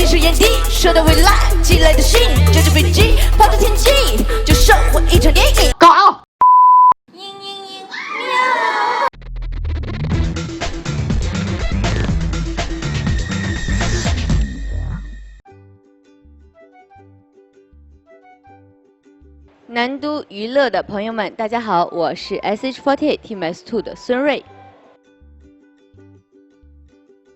近视眼底，说的未来，寄来的信，就这飞机，跑到天际，就收获一场电影。搞。南都娱乐的朋友们，大家好，我是 SH48 Team S Two 的孙瑞。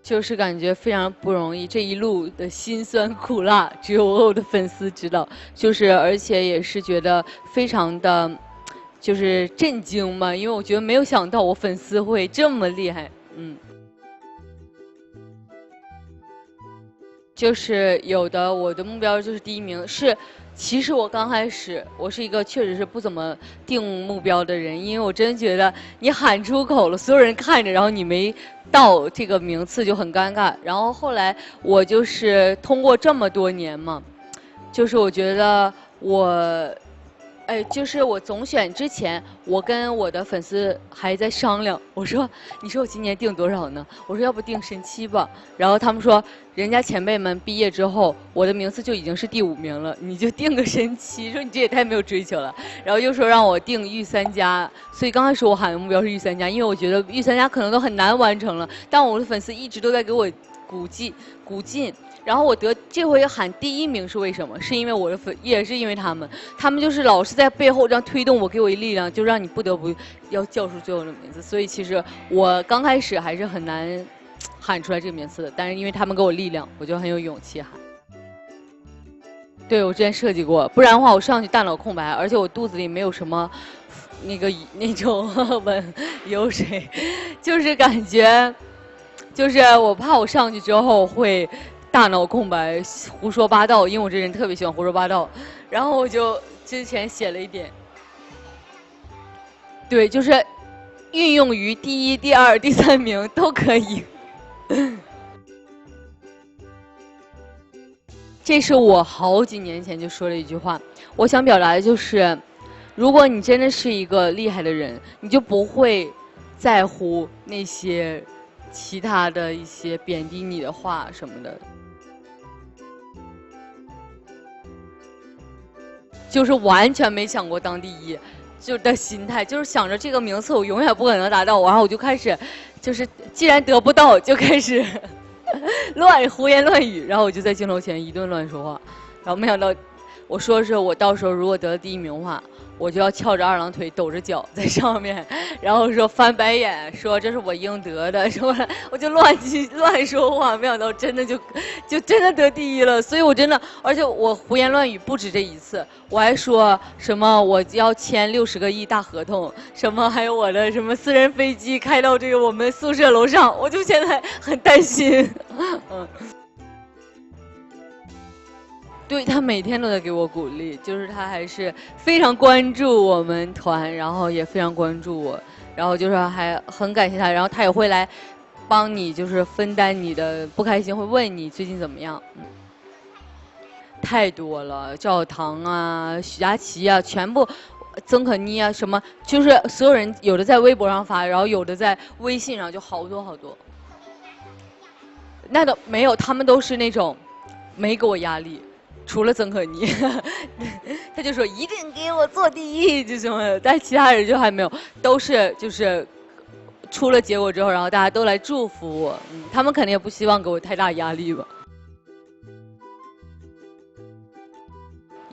就是感觉非常不容易，这一路的辛酸苦辣，只有我的粉丝知道。就是而且也是觉得非常的，就是震惊嘛，因为我觉得没有想到我粉丝会这么厉害，嗯。就是有的，我的目标就是第一名是。其实我刚开始，我是一个确实是不怎么定目标的人，因为我真觉得你喊出口了，所有人看着，然后你没到这个名次就很尴尬。然后后来我就是通过这么多年嘛，就是我觉得我。哎，就是我总选之前，我跟我的粉丝还在商量。我说：“你说我今年定多少呢？”我说：“要不定神七吧。”然后他们说：“人家前辈们毕业之后，我的名次就已经是第五名了，你就定个神七。”说你这也太没有追求了。然后又说让我定御三家，所以刚开始我喊的目标是御三家，因为我觉得御三家可能都很难完成了。但我的粉丝一直都在给我鼓劲，鼓劲。然后我得这回喊第一名是为什么？是因为我的粉，也是因为他们，他们就是老是在背后这样推动我，给我一力量，就让你不得不要叫出最后的名字。所以其实我刚开始还是很难喊出来这个名字的，但是因为他们给我力量，我就很有勇气喊。对我之前设计过，不然的话我上去大脑空白，而且我肚子里没有什么 那个那种温油水，就是感觉，就是我怕我上去之后会。大脑空白，胡说八道，因为我这人特别喜欢胡说八道，然后我就之前写了一点，对，就是运用于第一、第二、第三名都可以。这是我好几年前就说了一句话，我想表达的就是，如果你真的是一个厉害的人，你就不会在乎那些其他的一些贬低你的话什么的。就是完全没想过当第一，就的心态，就是想着这个名次我永远不可能达到，然后我就开始，就是既然得不到，就开始 乱胡言乱语，然后我就在镜头前一顿乱说话，然后没想到，我说是我到时候如果得了第一名的话。我就要翘着二郎腿，抖着脚在上面，然后说翻白眼，说这是我应得的，说我就乱乱说话，没想到真的就就真的得第一了。所以我真的，而且我胡言乱语不止这一次，我还说什么我要签六十个亿大合同，什么还有我的什么私人飞机开到这个我们宿舍楼上，我就现在很担心，嗯。对他每天都在给我鼓励，就是他还是非常关注我们团，然后也非常关注我，然后就是还很感谢他，然后他也会来帮你，就是分担你的不开心，会问你最近怎么样。太多了，赵小棠啊，许佳琪啊，全部，曾可妮啊，什么就是所有人有的在微博上发，然后有的在微信上，就好多好多。那都没有，他们都是那种没给我压力。除了曾可妮，他就说一定给我做第一，就什么，但其他人就还没有，都是就是出了结果之后，然后大家都来祝福我，他们肯定也不希望给我太大压力吧。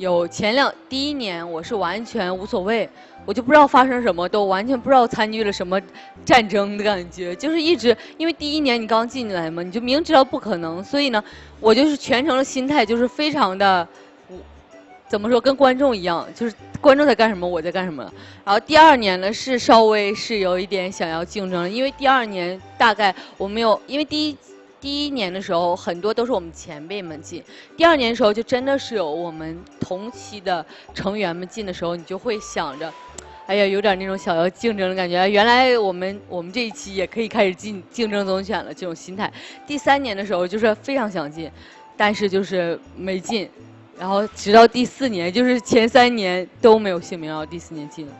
有前两第一年我是完全无所谓。我就不知道发生什么，都完全不知道参与了什么战争的感觉，就是一直因为第一年你刚进来嘛，你就明知道不可能，所以呢，我就是全程的心态就是非常的，怎么说跟观众一样，就是观众在干什么我在干什么。然后第二年呢是稍微是有一点想要竞争，因为第二年大概我没有，因为第一。第一年的时候，很多都是我们前辈们进；第二年的时候，就真的是有我们同期的成员们进的时候，你就会想着，哎呀，有点那种想要竞争的感觉。原来我们我们这一期也可以开始进竞争总选了，这种心态。第三年的时候，就是非常想进，但是就是没进，然后直到第四年，就是前三年都没有姓名，然后第四年进了，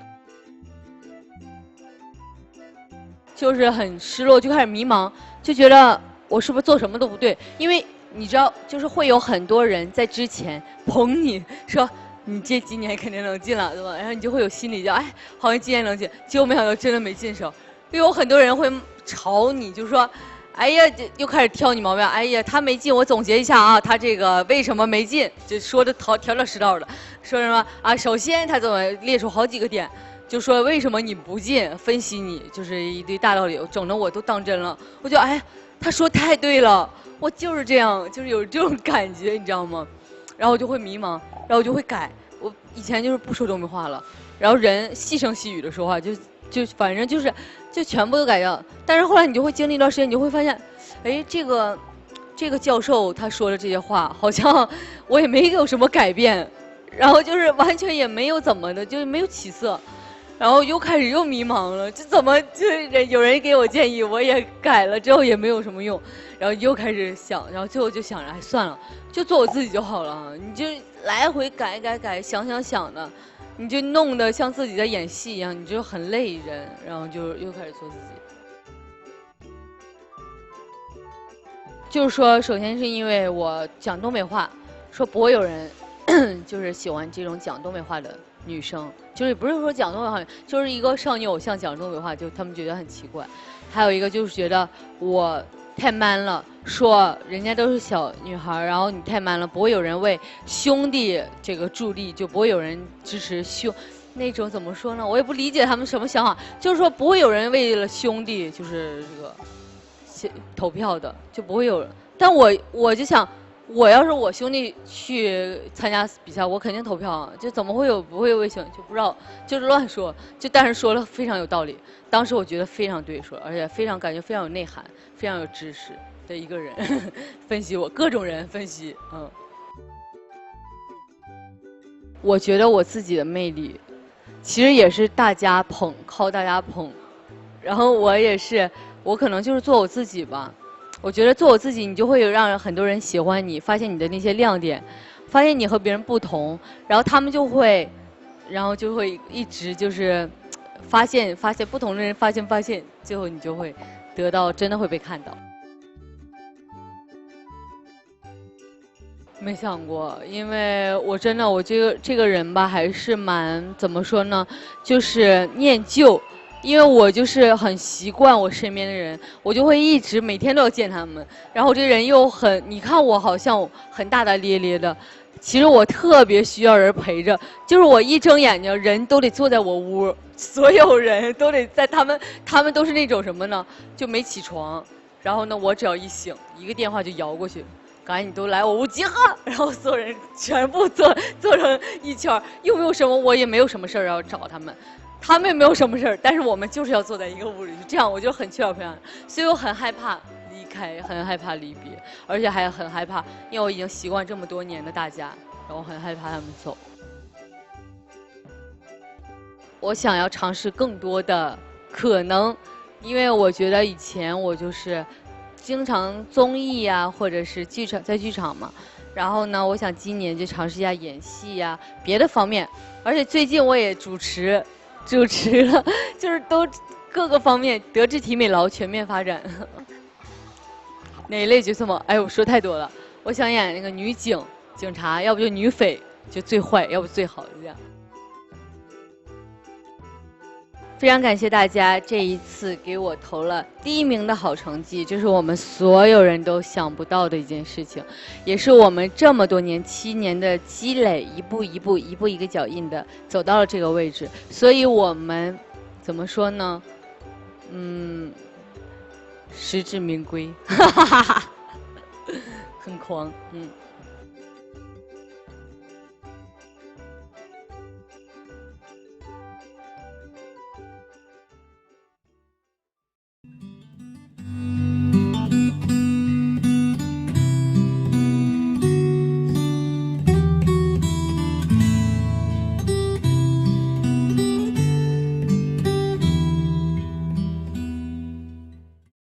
就是很失落，就开始迷茫，就觉得。我是不是做什么都不对？因为你知道，就是会有很多人在之前捧你说你这今年肯定能进了，对吧？然后你就会有心理就哎，好像今年能进，结果没想到真的没进手。又有很多人会吵你，就说。哎呀，又开始挑你毛病。哎呀，他没进，我总结一下啊，他这个为什么没进？就说的条条条是道的，说什么啊？首先他怎么列出好几个点，就说为什么你不进？分析你就是一堆大道理，整的我都当真了。我就哎，他说太对了，我就是这样，就是有这种感觉，你知道吗？然后我就会迷茫，然后我就会改。我以前就是不说东北话了，然后人细声细语的说话，就就反正就是。就全部都改掉，但是后来你就会经历一段时间，你就会发现，哎，这个，这个教授他说的这些话，好像我也没有什么改变，然后就是完全也没有怎么的，就是没有起色，然后又开始又迷茫了，这怎么就有人给我建议，我也改了之后也没有什么用，然后又开始想，然后最后就想着，哎，算了，就做我自己就好了，你就来回改改改，想想想的。你就弄得像自己在演戏一样，你就很累人，然后就又开始做自己。就是说，首先是因为我讲东北话，说不会有人就是喜欢这种讲东北话的女生，就是不是说讲东北话，就是一个少女偶像讲东北话，就他们觉得很奇怪。还有一个就是觉得我。太 man 了，说人家都是小女孩，然后你太 man 了，不会有人为兄弟这个助力，就不会有人支持兄，那种怎么说呢？我也不理解他们什么想法，就是说不会有人为了兄弟就是这个投票的，就不会有人。但我我就想，我要是我兄弟去参加比赛，我肯定投票啊，就怎么会有不会为兄就不知道，就是乱说，就但是说了非常有道理，当时我觉得非常对，说而且非常感觉非常有内涵。非常有知识的一个人，分析我各种人分析，嗯，我觉得我自己的魅力，其实也是大家捧，靠大家捧，然后我也是，我可能就是做我自己吧。我觉得做我自己，你就会有让很多人喜欢你，发现你的那些亮点，发现你和别人不同，然后他们就会，然后就会一直就是发现发现不同的人，发现发现，最后你就会。得到真的会被看到，没想过，因为我真的我这个这个人吧，还是蛮怎么说呢，就是念旧，因为我就是很习惯我身边的人，我就会一直每天都要见他们，然后我这人又很，你看我好像很大大咧咧的。其实我特别需要人陪着，就是我一睁眼睛，人都得坐在我屋，所有人都得在他们，他们都是那种什么呢？就没起床，然后呢，我只要一醒，一个电话就摇过去，赶紧都来我屋集合，然后所有人全部坐坐成一圈，又没有什么，我也没有什么事儿要找他们，他们也没有什么事儿，但是我们就是要坐在一个屋里，就这样我就很缺少陪伴，所以我很害怕。离开很害怕离别，而且还很害怕，因为我已经习惯这么多年的大家，然后很害怕他们走。我想要尝试更多的可能，因为我觉得以前我就是经常综艺呀，或者是剧场在剧场嘛。然后呢，我想今年就尝试一下演戏呀，别的方面。而且最近我也主持，主持了，就是都各个方面德智体美劳全面发展。哪一类角色吗？哎，我说太多了。我想演那个女警，警察，要不就女匪，就最坏，要不最好，就这样。非常感谢大家这一次给我投了第一名的好成绩，这是我们所有人都想不到的一件事情，也是我们这么多年七年的积累，一步一步、一步一个脚印的走到了这个位置。所以我们怎么说呢？嗯。实至名归，哈哈哈哈很狂，嗯。